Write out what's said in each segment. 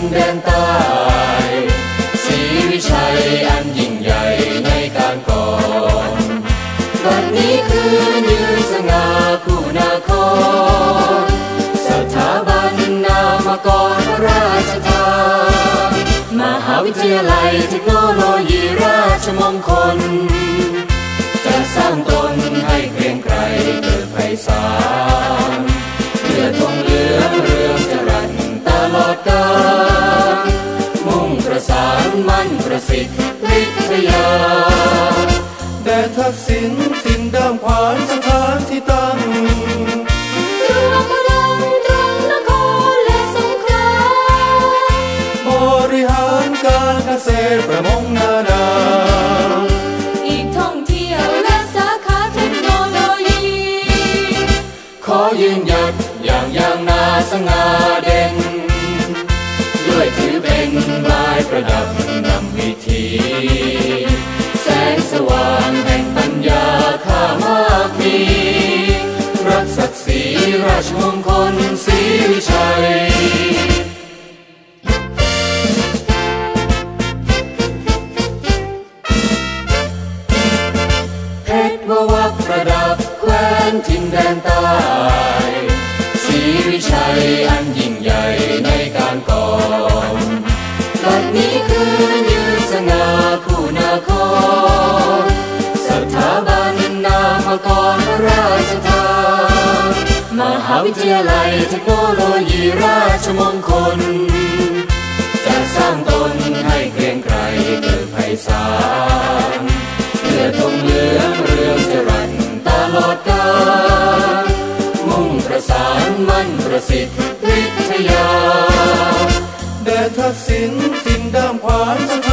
ินแดนใต้ศรีวิชัยอันยิ่งใหญ่ในการก่อนบัดนี้คือยืนสง่าคู่นาครสถาบันนามกรราชทานมหาวิทยาลัยเทคโนโลยีราชมงคล จะสร้างตนให้เกรียงไกรเกิดไพศาลเพื่อธงเหลืองเรืองจรัญตลอดกาล สิทธิ์วิทยาแด่ทักษิณถิ่นเดิมขวานสถานที่ตั้งรวมพลังตรงนครและสงขลาบริหารการเกษตรประม รสถาบันนามกรพระราชทานมหาวิทยาลัยเทคโนโลยีราชมงคล จะสร้างตนให้เกรียงไกรเกิดไพศาลเพื่อธงเหลืองเรืองจรัญตลอดกาลมุ่งประสานมั่นประสิทธิ์วิทยาแด่ทักษิณถิ่นเดิมขวานสถ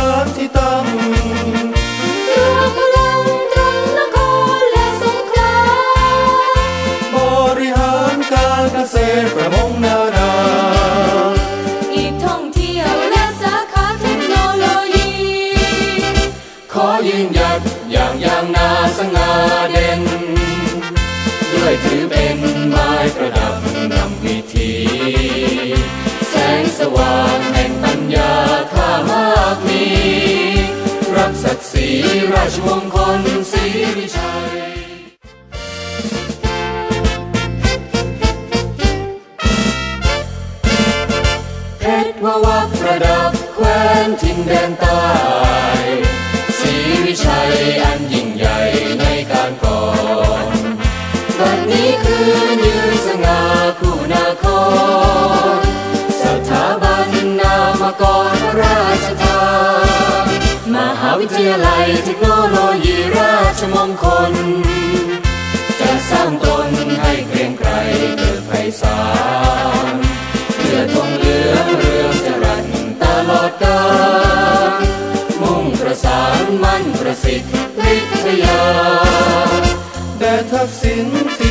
งนานาอีกท่องเที่ยวและสาขาเทคโนโลยี ขอยืนหยัดอย่างอย่างนาสง่าเด่น ด้วยถือเป็นไม้ประดับนำวิธี แสงสว่างแห่งปัญญาข้ามากมี รักศักดิ์ศรีราชมงศ์คลศรีวิชัย แดนใต้ศรีวิชัยอันยิ่งใหญ่ในการก่อนบัดนี้คือยืนสง่าคู่นาครสถาบันนามกรพระราชทานมหาวิทยาลัยเทคโนโลยีราชมงคล จะสร้างตนให้เกรียงไกรเกิดไพศาล ทั